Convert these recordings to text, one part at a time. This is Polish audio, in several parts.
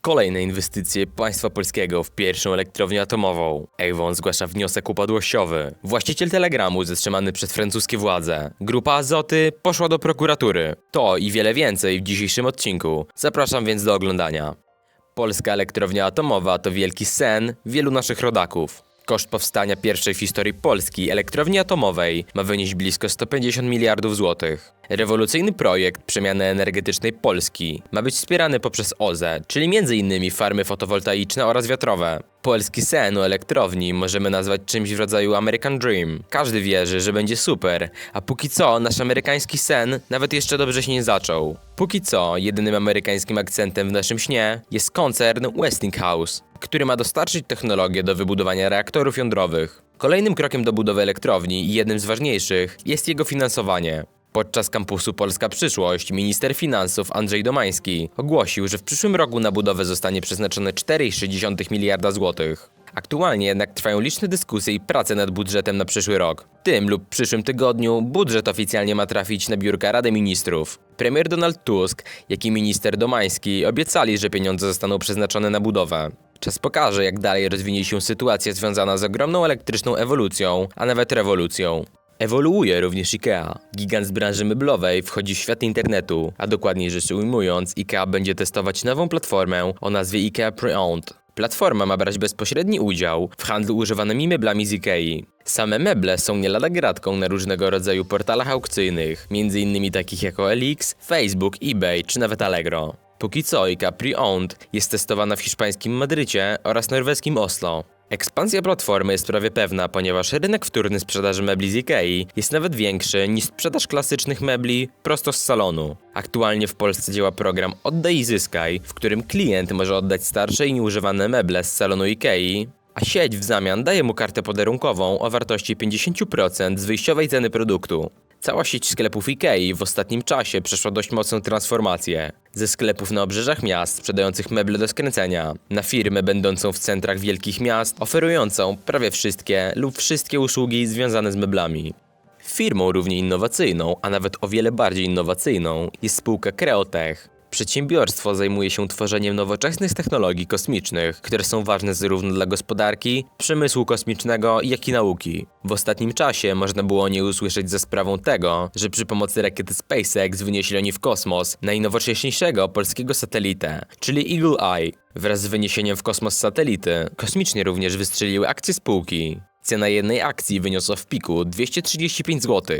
Kolejne inwestycje państwa polskiego w pierwszą elektrownię atomową. Avon zgłasza wniosek upadłościowy. Właściciel Telegramu zatrzymany przez francuskie władze. Grupa Azoty poszła do prokuratury. To i wiele więcej w dzisiejszym odcinku. Zapraszam więc do oglądania. Polska elektrownia atomowa to wielki sen wielu naszych rodaków. Koszt powstania pierwszej w historii Polski elektrowni atomowej ma wynieść blisko 150 miliardów złotych. Rewolucyjny projekt przemiany energetycznej Polski ma być wspierany poprzez OZE, czyli m.in. farmy fotowoltaiczne oraz wiatrowe. Polski sen o elektrowni możemy nazwać czymś w rodzaju American Dream. Każdy wierzy, że będzie super, a póki co nasz amerykański sen nawet jeszcze dobrze się nie zaczął. Póki co jedynym amerykańskim akcentem w naszym śnie jest koncern Westinghouse, który ma dostarczyć technologię do wybudowania reaktorów jądrowych. Kolejnym krokiem do budowy elektrowni i jednym z ważniejszych jest jego finansowanie. Podczas kampusu Polska Przyszłość minister finansów Andrzej Domański ogłosił, że w przyszłym roku na budowę zostanie przeznaczone 4,6 miliarda złotych. Aktualnie jednak trwają liczne dyskusje i prace nad budżetem na przyszły rok. W tym lub przyszłym tygodniu budżet oficjalnie ma trafić na biurka Rady Ministrów. Premier Donald Tusk, jak i minister Domański obiecali, że pieniądze zostaną przeznaczone na budowę. Czas pokaże, jak dalej rozwinie się sytuacja związana z ogromną elektryczną ewolucją, a nawet rewolucją. Ewoluuje również IKEA. Gigant z branży meblowej wchodzi w świat internetu, a dokładniej rzecz ujmując, IKEA będzie testować nową platformę o nazwie IKEA Pre-Owned. Platforma ma brać bezpośredni udział w handlu używanymi meblami z IKEA. Same meble są nie lada gratką na różnego rodzaju portalach aukcyjnych, m.in. takich jak OLX, Facebook, eBay czy nawet Allegro. Póki co IKEA Pre-Owned jest testowana w hiszpańskim Madrycie oraz norweskim Oslo. Ekspansja platformy jest prawie pewna, ponieważ rynek wtórny sprzedaży mebli z Ikei jest nawet większy niż sprzedaż klasycznych mebli prosto z salonu. Aktualnie w Polsce działa program Oddaj i Zyskaj, w którym klient może oddać starsze i nieużywane meble z salonu Ikei, a sieć w zamian daje mu kartę podarunkową o wartości 50% z wyjściowej ceny produktu. Cała sieć sklepów IKEA w ostatnim czasie przeszła dość mocną transformację. Ze sklepów na obrzeżach miast sprzedających meble do skręcenia, na firmę będącą w centrach wielkich miast, oferującą prawie wszystkie lub wszystkie usługi związane z meblami. Firmą równie innowacyjną, a nawet o wiele bardziej innowacyjną jest spółka Creotech. Przedsiębiorstwo zajmuje się tworzeniem nowoczesnych technologii kosmicznych, które są ważne zarówno dla gospodarki, przemysłu kosmicznego, jak i nauki. W ostatnim czasie można było o niej usłyszeć za sprawą tego, że przy pomocy rakiety SpaceX wynieśli oni w kosmos najnowocześniejszego polskiego satelitę, czyli Eagle Eye. Wraz z wyniesieniem w kosmos satelity, kosmicznie również wystrzeliły akcje spółki. Cena jednej akcji wyniosła w piku 235 zł.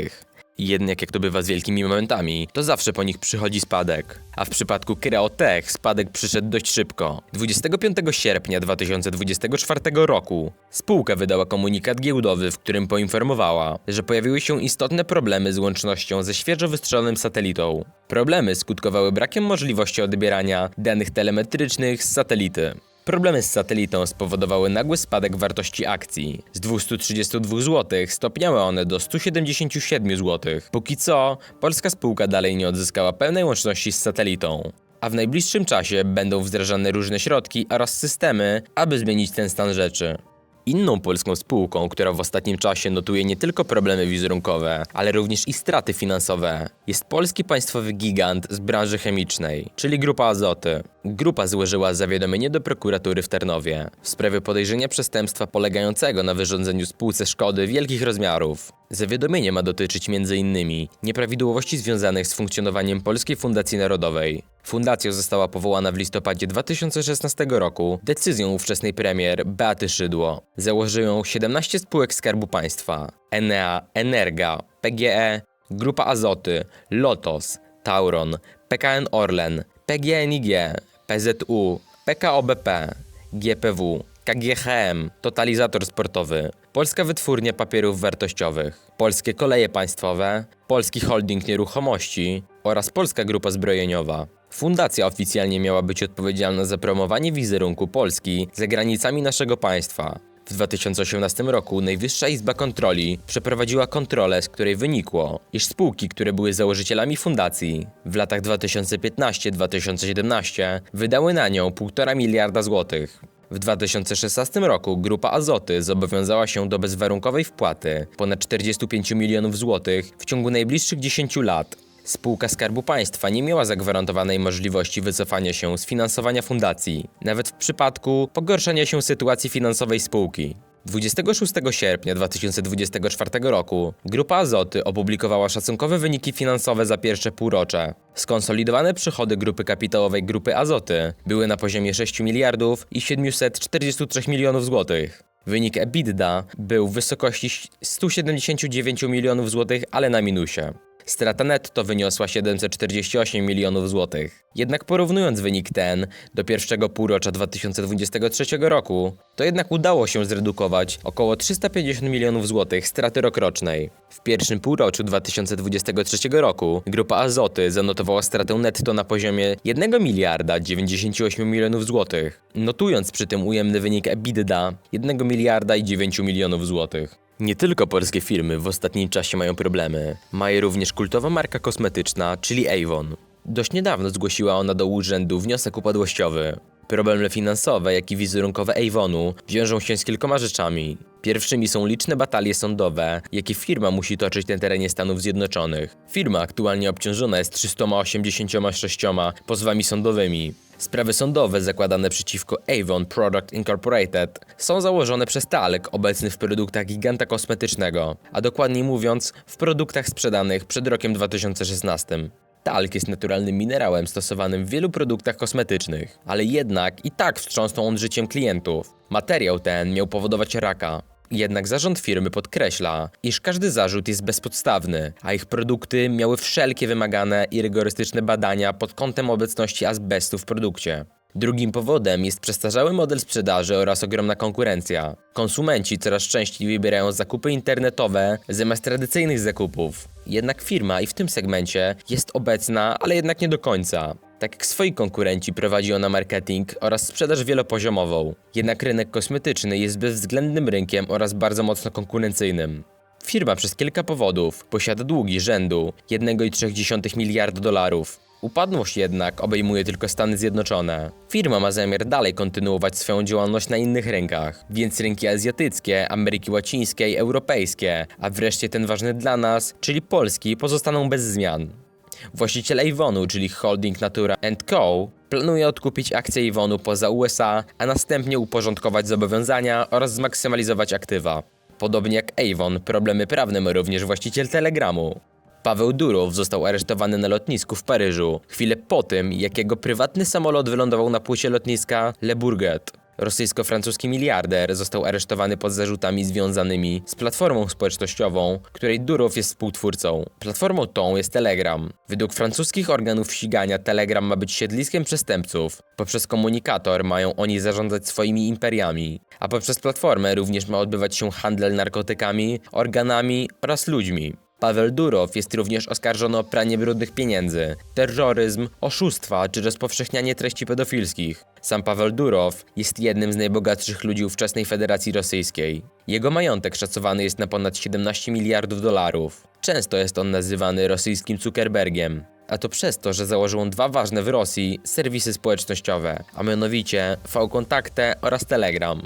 Jednak jak to bywa z wielkimi momentami, to zawsze po nich przychodzi spadek. A w przypadku Kreotech spadek przyszedł dość szybko. 25 sierpnia 2024 roku spółka wydała komunikat giełdowy, w którym poinformowała, że pojawiły się istotne problemy z łącznością ze świeżo wystrzelonym satelitą. Problemy skutkowały brakiem możliwości odbierania danych telemetrycznych z satelity. Problemy z satelitą spowodowały nagły spadek wartości akcji. Z 232 zł stopniały one do 177 zł. Póki co, polska spółka dalej nie odzyskała pełnej łączności z satelitą. A w najbliższym czasie będą wdrażane różne środki oraz systemy, aby zmienić ten stan rzeczy. Inną polską spółką, która w ostatnim czasie notuje nie tylko problemy wizerunkowe, ale również i straty finansowe, jest polski państwowy gigant z branży chemicznej, czyli Grupa Azoty. Grupa złożyła zawiadomienie do prokuratury w Tarnowie w sprawie podejrzenia przestępstwa polegającego na wyrządzeniu spółce szkody wielkich rozmiarów. Zawiadomienie ma dotyczyć m.in. nieprawidłowości związanych z funkcjonowaniem Polskiej Fundacji Narodowej. Fundacja została powołana w listopadzie 2016 roku decyzją ówczesnej premier Beaty Szydło. Założył ją 17 spółek Skarbu Państwa. Enea, Energa, PGE, Grupa Azoty, Lotos, Tauron, PKN Orlen, PGNiG, PZU, PKOBP, GPW, KGHM, Totalizator Sportowy, Polska Wytwórnia Papierów Wartościowych, Polskie Koleje Państwowe, Polski Holding Nieruchomości oraz Polska Grupa Zbrojeniowa. Fundacja oficjalnie miała być odpowiedzialna za promowanie wizerunku Polski za granicami naszego państwa. W 2018 roku Najwyższa Izba Kontroli przeprowadziła kontrolę, z której wynikło, iż spółki, które były założycielami fundacji w latach 2015-2017 wydały na nią 1,5 miliarda złotych. W 2016 roku Grupa Azoty zobowiązała się do bezwarunkowej wpłaty ponad 45 milionów złotych w ciągu najbliższych 10 lat. Spółka Skarbu Państwa nie miała zagwarantowanej możliwości wycofania się z finansowania fundacji, nawet w przypadku pogorszenia się sytuacji finansowej spółki. 26 sierpnia 2024 roku Grupa Azoty opublikowała szacunkowe wyniki finansowe za pierwsze półrocze. Skonsolidowane przychody grupy kapitałowej Grupy Azoty były na poziomie 6 miliardów i 743 milionów złotych. Wynik EBITDA był w wysokości 179 milionów złotych, ale na minusie. Strata netto wyniosła 748 milionów złotych. Jednak porównując wynik ten do pierwszego półrocza 2023 roku, to jednak udało się zredukować około 350 milionów złotych straty rokrocznej. W pierwszym półroczu 2023 roku grupa Azoty zanotowała stratę netto na poziomie 1 miliarda 98 milionów złotych, notując przy tym ujemny wynik EBITDA 1 miliarda i 9 milionów złotych. Nie tylko polskie firmy w ostatnim czasie mają problemy. Ma je również kultowa marka kosmetyczna, czyli Avon. Dość niedawno zgłosiła ona do urzędu wniosek upadłościowy. Problemy finansowe, jak i wizerunkowe Avonu wiążą się z kilkoma rzeczami. Pierwszymi są liczne batalie sądowe, jakie firma musi toczyć na terenie Stanów Zjednoczonych. Firma aktualnie obciążona jest 386 pozwami sądowymi. Sprawy sądowe zakładane przeciwko Avon Product Incorporated są założone przez Talek obecny w produktach giganta kosmetycznego, a dokładniej mówiąc w produktach sprzedanych przed rokiem 2016. Talk jest naturalnym minerałem stosowanym w wielu produktach kosmetycznych, ale jednak i tak wstrząsnął on życiem klientów. Materiał ten miał powodować raka. Jednak zarząd firmy podkreśla, iż każdy zarzut jest bezpodstawny, a ich produkty miały wszelkie wymagane i rygorystyczne badania pod kątem obecności azbestu w produkcie. Drugim powodem jest przestarzały model sprzedaży oraz ogromna konkurencja. Konsumenci coraz częściej wybierają zakupy internetowe zamiast tradycyjnych zakupów. Jednak firma i w tym segmencie jest obecna, ale jednak nie do końca. Tak jak swoi konkurenci prowadzi ona marketing oraz sprzedaż wielopoziomową. Jednak rynek kosmetyczny jest bezwzględnym rynkiem oraz bardzo mocno konkurencyjnym. Firma przez kilka powodów posiada długi rzędu 1,3 miliarda dolarów. Upadłość jednak obejmuje tylko Stany Zjednoczone. Firma ma zamiar dalej kontynuować swoją działalność na innych rynkach, więc rynki azjatyckie, Ameryki Łacińskiej, europejskie, a wreszcie ten ważny dla nas, czyli polski, pozostaną bez zmian. Właściciel Avonu, czyli holding Natura Co., planuje odkupić akcje Avonu poza USA, a następnie uporządkować zobowiązania oraz zmaksymalizować aktywa. Podobnie jak Avon, problemy prawne ma również właściciel Telegramu. Paweł Durow został aresztowany na lotnisku w Paryżu, chwilę po tym, jak jego prywatny samolot wylądował na płycie lotniska Le Bourget. Rosyjsko-francuski miliarder został aresztowany pod zarzutami związanymi z platformą społecznościową, której Durow jest współtwórcą. Platformą tą jest Telegram. Według francuskich organów ścigania Telegram ma być siedliskiem przestępców. Poprzez komunikator mają oni zarządzać swoimi imperiami, a poprzez platformę również ma odbywać się handel narkotykami, organami oraz ludźmi. Paweł Durow jest również oskarżony o pranie brudnych pieniędzy, terroryzm, oszustwa czy rozpowszechnianie treści pedofilskich. Sam Paweł Durow jest jednym z najbogatszych ludzi ówczesnej Federacji Rosyjskiej. Jego majątek szacowany jest na ponad 17 miliardów dolarów. Często jest on nazywany rosyjskim Zuckerbergiem. A to przez to, że założył dwa ważne w Rosji serwisy społecznościowe, a mianowicie V-Kontaktę oraz Telegram.